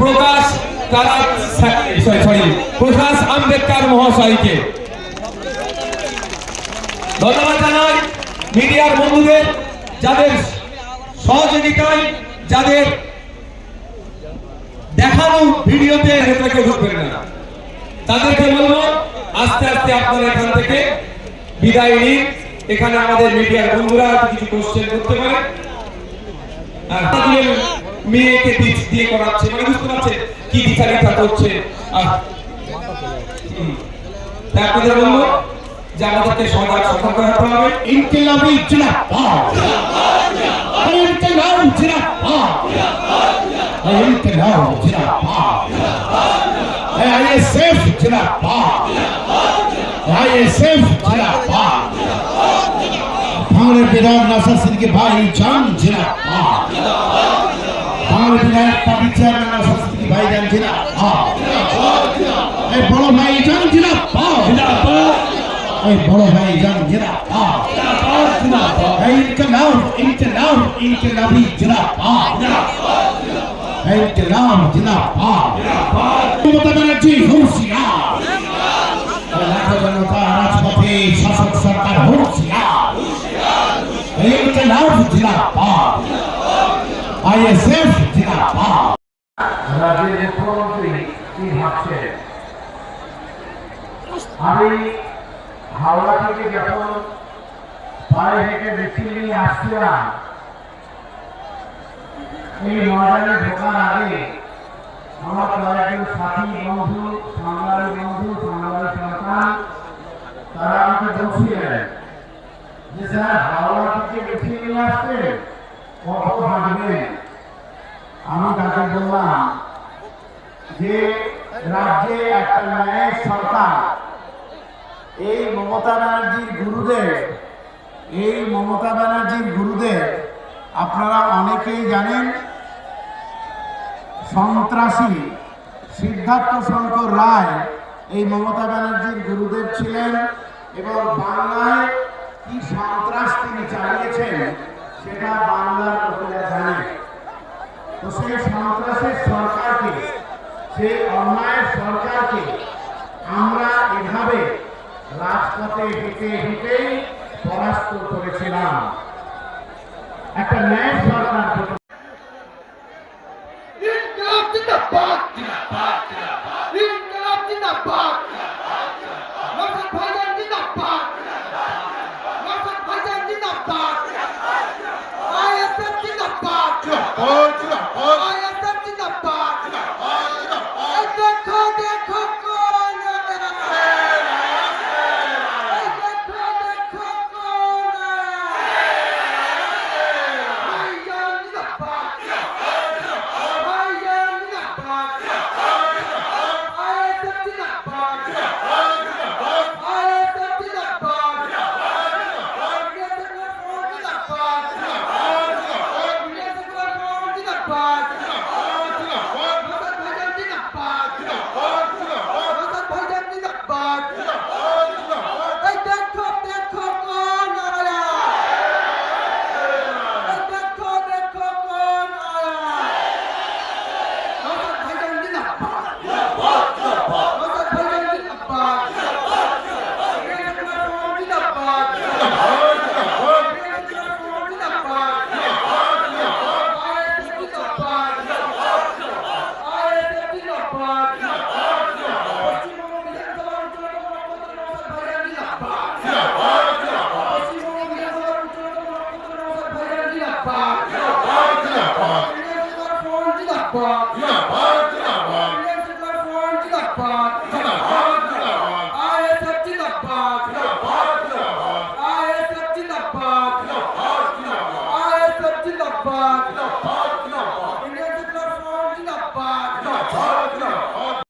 প্রকাশ sorry প্রকাশ আম্বেদকর মহাশয়কে। ধন্যবাদ জানাই মিডিয়ার বন্ধুদের, যাদের সহযোগিতায়, যাদের দেখানো ভিডিওতে ভেতরে ঢুকবেন না। তাদেরকে বলব, আস্তে আস্তে আপনারা এখান থেকে বিদায় নিন। এখানে আমাদের মিডিয়ার বন্ধুরা কিছু কোশ্চেন করতে পারে। মেয়েকে দিক দিয়ে করাচ্ছে মানে বুঝতে পারছেন কি বিচারিতা করছে। আপনাদের বলব যে আমাদেরকে সজাগ, সতর্ক হতে হবে। ইনকিলাবি জিন্দাবাদ। ইনকিলাব জিন্দাবাদ। ইনকিলাব জিন্দাবাদ। আইএসএফ জিন্দাবাদ। আইএসএফ জিন্দাবাদ। हमारे विधायक नासर सिंह के भाई जान जिंदाबाद हमारे विधायक पार्टी चेयरमैन नासर सिंह के भाई जान जिंदाबाद ए, बड़ो भाई जान जिंदाबाद ए, बड़ो भाई जान इनकलाब इनकलाबी जिंदाबाद ए इनकलाब जिंदाबाद जिंदाबाद ममता बनर्जी होशियार लाखों जनता राजपथे আইএসএফ রাজ্যের মুখ্যমন্ত্রী কি ভাবছেন? আমি হাওড়া থেকে যখন পায়ে হেঁটে মিছিল নিয়ে আসছিলাম, এই ময়দানে ঢোকার আগে আমার কয়েকজন সাথী বন্ধু বাঙালি বন্ধু বাঙালি সন্তান তারা আমাকে বলছিলেন যে, স্যার, হাওড়া থেকে মিছিল নিয়ে আসতে কত ভাববেন আমি তাকে বললাম যে রাজ্যে একটা ন্যায় সরকার, এই মমতা ব্যানার্জির গুরুদেব, এই মমতা ব্যানার্জির গুরুদেব, আপনারা অনেকেই জানেন, সন্ত্রাসী সিদ্ধার্থ শঙ্কর রায় এই মমতা ব্যানার্জির গুরুদেব ছিলেন এবং বাংলায় কি সন্ত্রাস তিনি চালিয়েছেন, সেটা বাংলার লোকেরা জানে। সেই সন্ত্রাসের সরকারকে, সেই অন্যায়ের সরকারকে আমরা এভাবে রাজপথে হেঁটে হেঁটেই পরাস্ত করেছিলাম। একটা ন্যায় সরকার Come on.